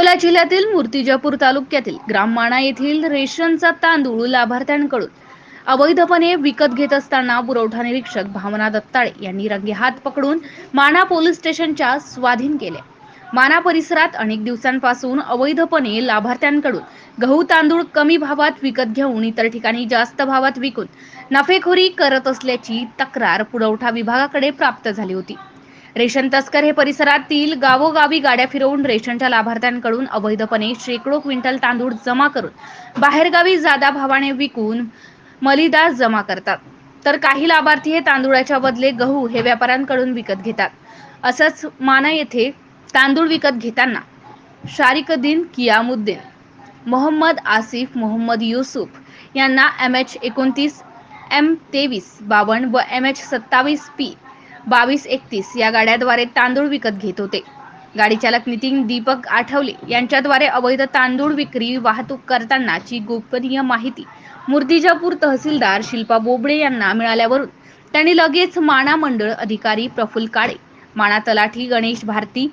अकोला जिल्ह्यातील मूर्तिजापूर तालुक्यातील ग्राममाणा येथील रेशनचा तांदूळ लाभार्थ्यांकडून अवैधपणे विकत घेत असताना पुरवठा निरीक्षक भावना दत्ताळे यांनी रंगेहात पकडून माणा पोलीस स्टेशनच्या स्वाधीन केले. माना परिसरात अनेक दिवसांपासून अवैधपणे लाभार्थ्यांकडून गहू तांदूळ कमी भावात विकत घेऊन इतर ठिकाणी जास्त भावात विकून नफेखोरी करत असल्याची तक्रार पुरवठा विभागाकडे प्राप्त झाली होती. रेशन तस्कर हे परिसरातील गावोगावी गाड्या फिरवून रेशनच्या लाभार्थ्यांकडून अवैधपणे शेकडो क्विंटल तांदूळ जमा करून बाहेरगावी जादा भावाने विकून मलिदा जमा करतात. तर काही लाभार्थी हे तांदूळाच्या बदले गहू हे व्यापाऱ्यांकडून विकत घेतात. असंच माना येथे तांदूळ विकत घेताना शारिकद्दीन कियामुद्दीन मोहम्मद आसिफ मोहम्मद युसुफ यांना एम एच एकोणतीस एम तेवीस बावन्न व एम एच सत्तावीस पी बावीस एकतीस या गाड्याद्वारे तांदूळ विकत घेत होते. गाडी चालक नितीन दीपक आठवले यांच्याद्वारे अवैध तांदूळ विक्री वाहतूक करतानाची गोपनीय माहिती मूर्तिजापूर तहसीलदार शिल्पा बोबडे यांना मिळाल्यावरून त्यांनी लगेच माणा मंडळ अधिकारी प्रफुल काळे माणा तलाठी गणेश भारती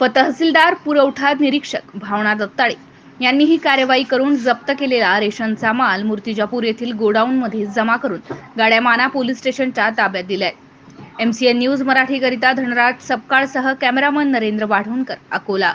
व तहसीलदार पुरवठा निरीक्षक भावना दत्ताळे यांनी ही कार्यवाही करून जप्त केलेला रेशनचा माल मूर्तिजापूर येथील गोडाऊनमध्ये जमा करून गाड्या माना पोलीस स्टेशनच्या ताब्यात दिल्या. एमसीएन न्यूज मराठीकरिता धनराज सपकाळसह कॅमेरामन नरेंद्र वाढवणकर अकोला.